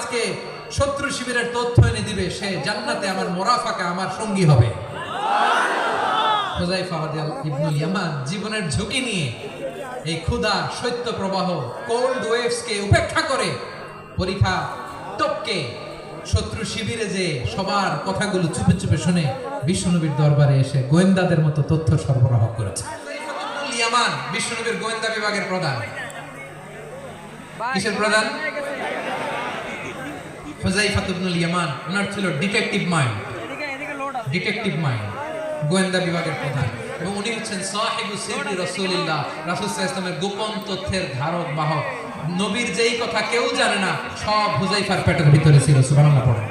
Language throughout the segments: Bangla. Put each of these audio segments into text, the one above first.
আজকে শত্রু শিবিরের তথ্য এনে দিবে, সে জান্নাতে আমার মোরাফাকা আমার সঙ্গী হবে। জীবনের ঝুঁকি নিয়ে এই শৈত্য প্রবাহ কোল্ড ওয়েভস কে উপেক্ষা করে পরীক্ষা শত্রু শিবিরে যে সবার কথাগুলো চুপে চুপে শুনে বিষ্ণুনবীর দরবারে এসে গোয়েন্দাদের মতো তথ্য সরবরাহ করেছে। বিষ্ণুনবীর গোয়েন্দা বিভাগের প্রধান। কিসের প্রধান? ইয়ামান, ওনার ছিল ডিটেকটিভ মাইন্ড ডিটেকটিভ মাইন্ড গোয়েন্দা বিভাগের প্রধান। এবং উনি হচ্ছেন রাসূলুল্লাহ, রাসূল ওয়াসাল্লামের গোপন তথ্যের ধারক, বাহক। নবীর যেই কথা কেউ জানে না, সব হুযায়ফার পেটের ভিতরে ছিল, সুবহানাল্লাহ পড়ে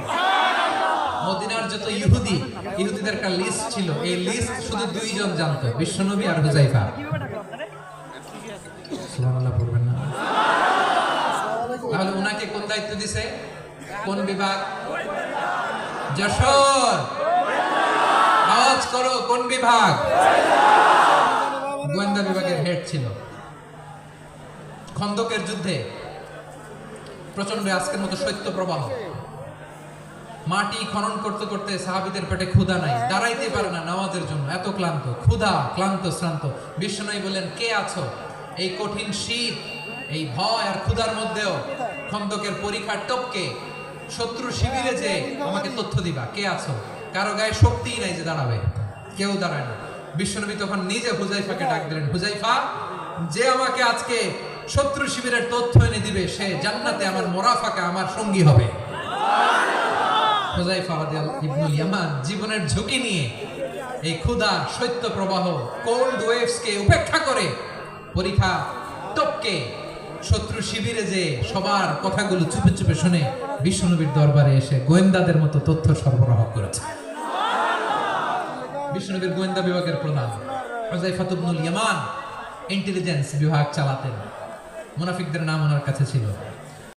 মদিনার যত ইহুদি, ইহুদিদের একটা লিস্ট ছিল। এই লিস্ট শুধু দুইজন জানতো, বিশ্বনবী আর সুবহানাল্লাহ পড়বেন না। তাহলে উনাকে কোন দায়িত্ব দিছে? কোন বিভাগ? যশোর। আওয়াজ করো, কোন বিভাগ? গোয়েন্দা বিভাগের হেড ছিল। খন্দকের যুদ্ধে। প্রচণ্ড আজকের মতো শৈত্য প্রবাহ। মাটি খনন করতে করতে সাহাবিদের পেটে ক্ষুধা নাই। দাঁড়াইতে পারে না নামাজের জন্য। এত ক্লান্ত। ক্ষুধা, ক্লান্ত, শ্রান্ত। বিষ্ণনই বলেন কে আছো? এই কঠিন শীত, এই ভয় আর ক্ষুধার মধ্যেও খন্দকের পরীক্ষার টপকে শত্রু শিবিরে যে আমাকে তথ্য দিবা, কে আছো? কারও গায়ে শক্তি নাই যে দাঁড়াবে। কেউ দাঁড়ায় না। বিশ্বনবী তখন নিজে হুজাইফাকে ডাক দিলেন, হুজাইফা, যে আমাকে আজকে শত্রু শিবিরের তথ্য এনে দিবে, সে জান্নাতে আমার মোরাফাকা আমার সঙ্গী হবে। জীবনের ঝুঁকি নিয়ে এই ক্ষুধা শৈত্য প্রবাহ কোল্ড ওয়েভস কে উপেক্ষা করে পরীক্ষা, টপকে শত্রু শিবিরে যে সবার কথাগুলো চুপে চুপে শুনে বিষ্ণুনবীর দরবারে এসে গোয়েন্দাদের মতো তথ্য সরবরাহ করেছে। বিষ্ণুনবীর গোয়েন্দা বিভাগের প্রধান ইয়ামান ইন্টেলিজেন্স বিভাগ চালাতেন। মুনাফিকদের নাম ওনার কাছে ছিল।